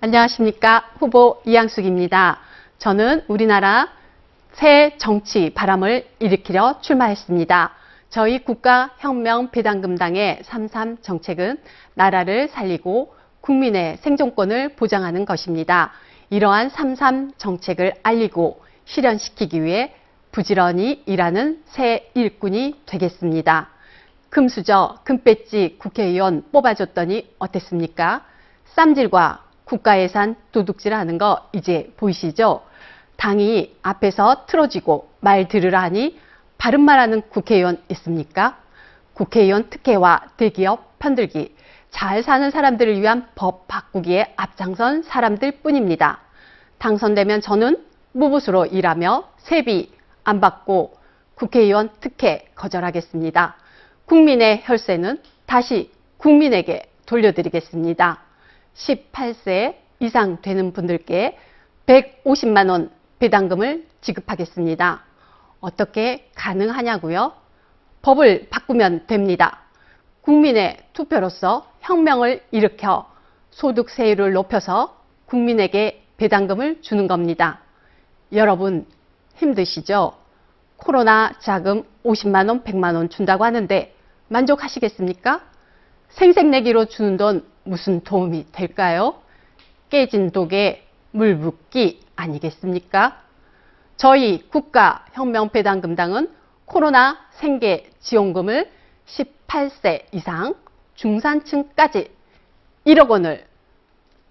안녕하십니까. 후보 이양숙입니다. 저는 우리나라 새 정치 바람을 일으키려 출마했습니다. 저희 국가혁명 비당금당의 33 정책은 나라를 살리고 국민의 생존권을 보장하는 것입니다. 이러한 33 정책을 알리고 실현시키기 위해 부지런히 일하는 새 일꾼이 되겠습니다. 금수저, 금배지 국회의원 뽑아줬더니 어땠습니까? 쌈질과 국가 예산 도둑질 하는 거 이제 보이시죠? 당이 앞에서 틀어지고 말 들으라 하니 바른 말하는 국회의원 있습니까? 국회의원 특혜와 대기업 편들기, 잘 사는 사람들을 위한 법 바꾸기에 앞장선 사람들 뿐입니다. 당선되면 저는 무부수로 일하며 세비 안 받고 국회의원 특혜 거절하겠습니다. 국민의 혈세는 다시 국민에게 돌려드리겠습니다. 18세 이상 되는 분들께 150만 원 배당금을 지급하겠습니다. 어떻게 가능하냐고요? 법을 바꾸면 됩니다. 국민의 투표로서 혁명을 일으켜 소득세율을 높여서 국민에게 배당금을 주는 겁니다. 여러분 힘드시죠? 코로나 자금 50만 원, 100만 원 준다고 하는데 만족하시겠습니까? 생색내기로 주는 돈 무슨 도움이 될까요? 깨진 독에 물 붓기 아니겠습니까? 저희 국가혁명배당금당은 코로나 생계 지원금을 18세 이상 중산층까지 1억 원을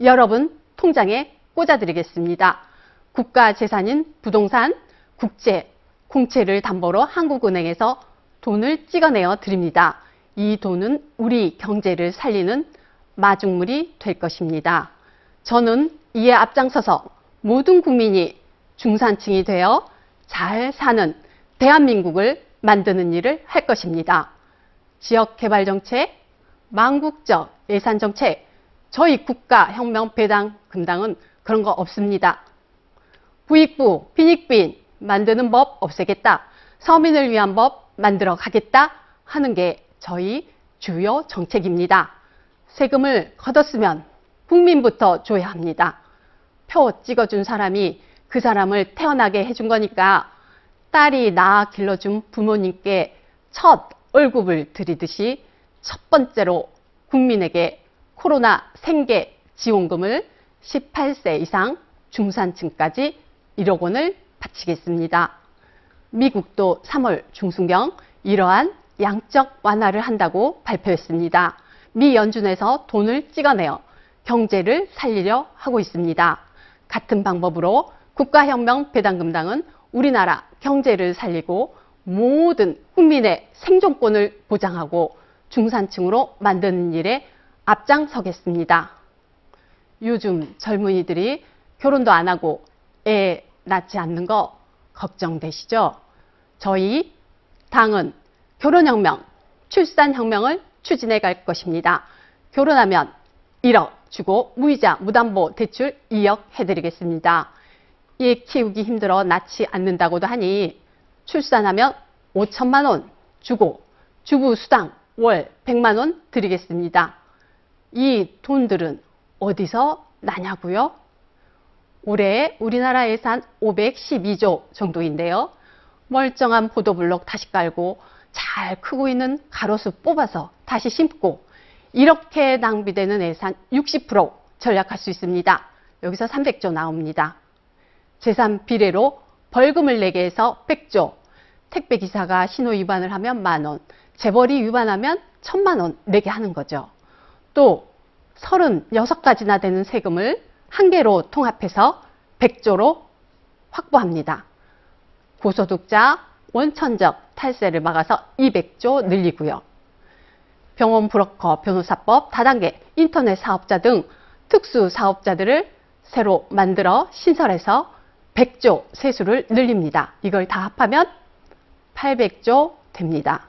여러분 통장에 꽂아드리겠습니다. 국가 재산인 부동산, 국채, 공채를 담보로 한국은행에서 돈을 찍어내어 드립니다. 이 돈은 우리 경제를 살리는 마중물이 될 것입니다. 저는 이에 앞장서서 모든 국민이 중산층이 되어 잘 사는 대한민국을 만드는 일을 할 것입니다. 지역개발정책, 망국적 예산정책, 저희 국가혁명배당 금당은 그런 거 없습니다. 부익부, 빈익빈 만드는 법 없애겠다. 서민을 위한 법 만들어 가겠다 하는 게 저희 주요 정책입니다. 세금을 걷었으면 국민부터 줘야 합니다. 표 찍어준 사람이 그 사람을 태어나게 해준 거니까 딸이 낳아 길러준 부모님께 첫 월급을 드리듯이 첫 번째로 국민에게 코로나 생계 지원금을 18세 이상 중산층까지 1억 원을 바치겠습니다. 미국도 3월 중순경 이러한 양적 완화를 한다고 발표했습니다. 미 연준에서 돈을 찍어내어 경제를 살리려 하고 있습니다. 같은 방법으로 국가혁명 배당금당은 우리나라 경제를 살리고 모든 국민의 생존권을 보장하고 중산층으로 만드는 일에 앞장서겠습니다. 요즘 젊은이들이 결혼도 안 하고 애 낳지 않는 거 걱정되시죠? 저희 당은 결혼혁명, 출산혁명을 추진해 갈 것입니다. 결혼하면 1억 주고 무이자 무담보 대출 2억 해드리겠습니다. 얘 키우기 힘들어 낳지 않는다고도 하니 출산하면 5천만 원 주고 주부 수당 월 100만 원 드리겠습니다. 이 돈들은 어디서 나냐고요? 올해 우리나라 예산 512조 정도인데요. 멀쩡한 보도블록 다시 깔고 잘 크고 있는 가로수 뽑아서 다시 심고 이렇게 낭비되는 예산 60% 절약할 수 있습니다. 여기서 300조 나옵니다. 재산 비례로 벌금을 내게 해서 100조, 택배 기사가 신호 위반을 하면 만 원, 재벌이 위반하면 천만 원 내게 하는 거죠. 또 36가지나 되는 세금을 한 개로 통합해서 100조로 확보합니다. 고소득자 원천적 탈세를 막아서 200조 늘리고요. 병원 브로커 변호사법 다단계 인터넷 사업자 등 특수 사업자들을 새로 만들어 신설해서 100조 세수를 늘립니다. 이걸 다 합하면 800조 됩니다.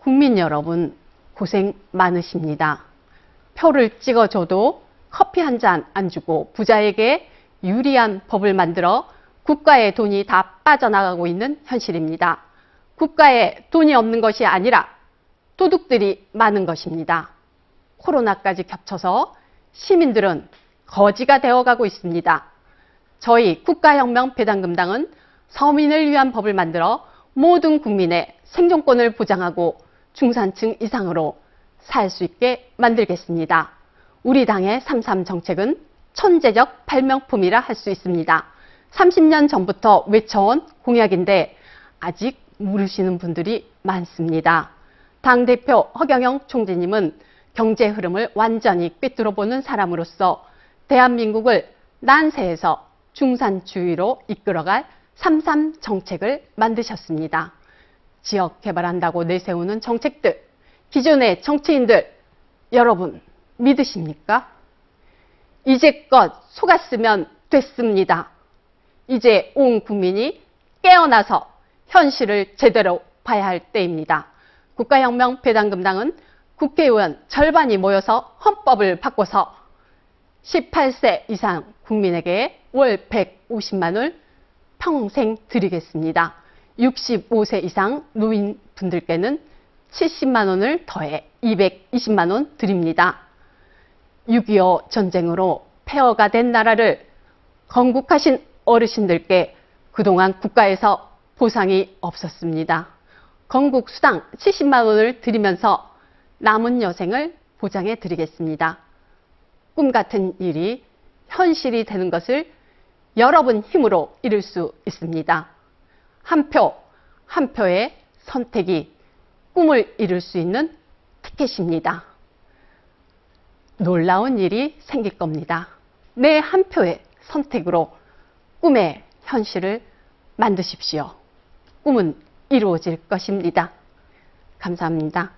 국민 여러분 고생 많으십니다. 표를 찍어줘도 커피 한 잔 안 주고 부자에게 유리한 법을 만들어 국가의 돈이 다 빠져나가고 있는 현실입니다. 국가에 돈이 없는 것이 아니라 도둑들이 많은 것입니다. 코로나까지 겹쳐서 시민들은 거지가 되어가고 있습니다. 저희 국가혁명 배당금당은 서민을 위한 법을 만들어 모든 국민의 생존권을 보장하고 중산층 이상으로 살 수 있게 만들겠습니다. 우리 당의 33 정책은 천재적 발명품이라 할 수 있습니다. 30년 전부터 외쳐온 공약인데 아직 모르시는 분들이 많습니다. 당대표 허경영 총재님은 경제 흐름을 완전히 꿰뚫어 보는 사람으로서 대한민국을 난세에서 중산주의로 이끌어갈 33 정책을 만드셨습니다. 지역 개발한다고 내세우는 정책들, 기존의 정치인들, 여러분 믿으십니까? 이제껏 속았으면 됐습니다. 이제 온 국민이 깨어나서 현실을 제대로 봐야 할 때입니다. 국가혁명 배당금당은 국회의원 절반이 모여서 헌법을 바꿔서 18세 이상 국민에게 월 150만 원을 평생 드리겠습니다. 65세 이상 노인분들께는 70만 원을 더해 220만 원 드립니다. 6.25 전쟁으로 폐허가 된 나라를 건국하신 어르신들께 그동안 국가에서 보상이 없었습니다. 건국 수당 70만 원을 드리면서 남은 여생을 보장해 드리겠습니다. 꿈 같은 일이 현실이 되는 것을 여러분 힘으로 이룰 수 있습니다. 한 표, 한 표의 선택이 꿈을 이룰 수 있는 티켓입니다. 놀라운 일이 생길 겁니다. 내 한 표의 선택으로 꿈의 현실을 만드십시오. 꿈은 이루어질 것입니다. 감사합니다.